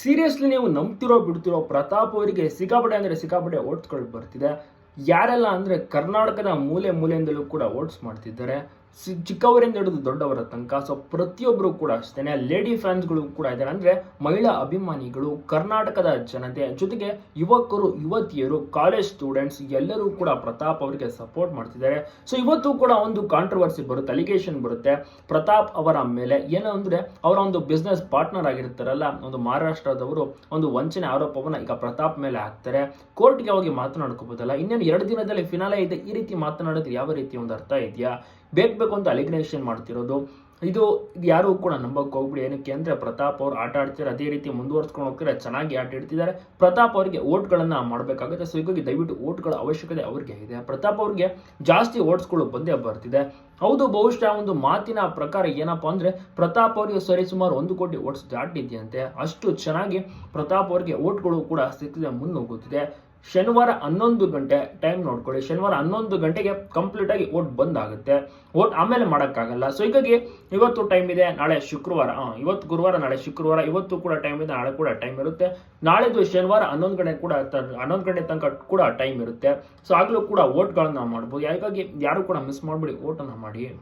Seriously ನೀವು ನಂಬ್ತಿರೋ ಬಿಡ್ತಿರೋ ಪ್ರತಾಪ್ ಅವರಿಗೆ ಸಿಕ್ಕಾಪಡೆ ಅಂದರೆ ಸಿಕ್ಕಾಪಡೆ ಓಟ್ಸ್ಗಳು ಬರ್ತಿದೆ. ಯಾರೆಲ್ಲ ಅಂದರೆ ಕರ್ನಾಟಕದ ಮೂಲೆ ಮೂಲೆಯಿಂದಲೂ ಕೂಡ ಓಟ್ಸ್ ಮಾಡ್ತಿದ್ದಾರೆ. ಚಿಕ್ಕವರಿಂದ ಹಿಡಿದು ದೊಡ್ಡವರ ತನಕ ಸೊ ಪ್ರತಿಯೊಬ್ಬರು ಕೂಡ ಅಷ್ಟೇ ಲೇಡಿ ಫ್ಯಾನ್ಸ್ಗಳು ಕೂಡ ಇದ್ದಾರೆ. ಅಂದರೆ ಮಹಿಳಾ ಅಭಿಮಾನಿಗಳು, ಕರ್ನಾಟಕದ ಜನತೆ, ಜೊತೆಗೆ ಯುವಕರು, ಯುವತಿಯರು ಕಾಲೇಜ್ ಸ್ಟೂಡೆಂಟ್ಸ್ ಎಲ್ಲರೂ ಕೂಡ ಪ್ರತಾಪ್ ಅವರಿಗೆ ಸಪೋರ್ಟ್ ಮಾಡ್ತಿದ್ದಾರೆ. ಸೊ ಇವತ್ತು ಕೂಡ ಒಂದು ಕಾಂಟ್ರವರ್ಸಿ ಬರುತ್ತೆ ಅಲಿಗೇಷನ್ ಬರುತ್ತೆ. ಪ್ರತಾಪ್ ಅವರ ಮೇಲೆ ಏನು ಅಂದರೆ ಅವರ ಒಂದು ಬಿಸ್ನೆಸ್ ಪಾರ್ಟ್ನರ್ ಆಗಿರ್ತಾರಲ್ಲ, ಒಂದು ಮಹಾರಾಷ್ಟ್ರದವರು, ಒಂದು ವಂಚನೆ ಆರೋಪವನ್ನು ಈಗ ಪ್ರತಾಪ್ ಮೇಲೆ ಹಾಕ್ತಾರೆ. ಕೋರ್ಟ್ಗೆ ಹೋಗಿ ಮಾತನಾಡ್ಕೋಬೋದಲ್ಲ, ಇನ್ನೇನು ಎರಡು ದಿನದಲ್ಲಿ ಫಿನಾಲೆ ಇದೆ. ಈ ರೀತಿ ಮಾತನಾಡೋದು ಯಾವ ರೀತಿ ಒಂದು ಅರ್ಥ ಇದೆಯಾ? ಬೇಕು ಬೇಕು ಅಂತ ಅಲಿಗ್ನೇಷನ್ ಮಾಡ್ತಿರೋದು. ಇದು ಯಾರು ಕೂಡ ನಂಬಕ್ಕೆ ಹೋಗ್ಬಿಡಿ. ಏನಕ್ಕೆ ಅಂದರೆ ಪ್ರತಾಪ್ ಅವ್ರು ಆಟ ಆಡ್ತಿದ್ದಾರೆ ಅದೇ ರೀತಿ ಮುಂದುವರ್ಸ್ಕೊಂಡು ಹೋಗ್ತಾರೆ ಚೆನ್ನಾಗಿ ಆಟ ಇಡ್ತಿದ್ದಾರೆ ಪ್ರತಾಪ್ ಅವರಿಗೆ ಓಟ್ಗಳನ್ನು ಮಾಡಬೇಕಾಗುತ್ತೆ. ಸೊ ಹೀಗಾಗಿ ದಯವಿಟ್ಟು ಓಟ್ಗಳ ಅವಶ್ಯಕತೆ ಅವ್ರಿಗೆ ಇದೆ. ಪ್ರತಾಪ್ ಅವ್ರಿಗೆ ಜಾಸ್ತಿ ಓಟ್ಸ್ಗಳು ಬಂದೇ ಬರ್ತಿದೆ. ಹೌದು, ಬಹುಶಃ ಒಂದು ಮಾತಿನ ಪ್ರಕಾರ ಏನಪ್ಪ ಅಂದರೆ ಪ್ರತಾಪ್ ಅವರಿಗೆ ಸರಿ ಸುಮಾರು ಒಂದು ಕೋಟಿ ಓಟ್ಸ್ ದಾಟಿದೆಯಂತೆ. ಅಷ್ಟು ಚೆನ್ನಾಗಿ ಪ್ರತಾಪ್ ಅವರಿಗೆ ಓಟ್ಗಳು ಕೂಡ ಸಿಕ್ಕಿದೆ ಮುನ್ನುಗ್ಗುತ್ತಿದೆ ಶನಿವಾರ ಹನ್ನೊಂದು ಗಂಟೆ ಟೈಮ್ ನೋಡ್ಕೊಳ್ಳಿ. ಶನಿವಾರ ಹನ್ನೊಂದು ಗಂಟೆಗೆ ಕಂಪ್ಲೀಟ್ ಆಗಿ ಓಟ್ ಬಂದ್ ಆಗುತ್ತೆ ಓಟ್ ಆಮೇಲೆ ಮಾಡೋಕ್ಕಾಗಲ್ಲ. ಸೊ ಹೀಗಾಗಿ ಇವತ್ತು ಟೈಮ್ ಇದೆ ನಾಳೆ ಶುಕ್ರವಾರ. ಆ, ಇವತ್ತು ಗುರುವಾರ ನಾಳೆ ಶುಕ್ರವಾರ. ಇವತ್ತು ಕೂಡ ಟೈಮ್ ಇದೆ ನಾಳೆ ಕೂಡ ಟೈಮ್ ಇರುತ್ತೆ. ನಾಳೆದು ಶನಿವಾರ ಹನ್ನೊಂದು ಗಂಟೆ ಕೂಡ ಹನ್ನೊಂದು ಗಂಟೆ ತನಕ ಕೂಡ ಟೈಮ್ ಇರುತ್ತೆ. ಸೊ ಆಗಲೂ ಕೂಡ ಓಟ್ಗಳನ್ನ ಮಾಡ್ಬೋದು. ಹಾಗಾಗಿ ಯಾರು ಕೂಡ ಮಿಸ್ ಮಾಡ್ಬಿಡಿ ಓಟನ್ನು ಮಾಡಿ.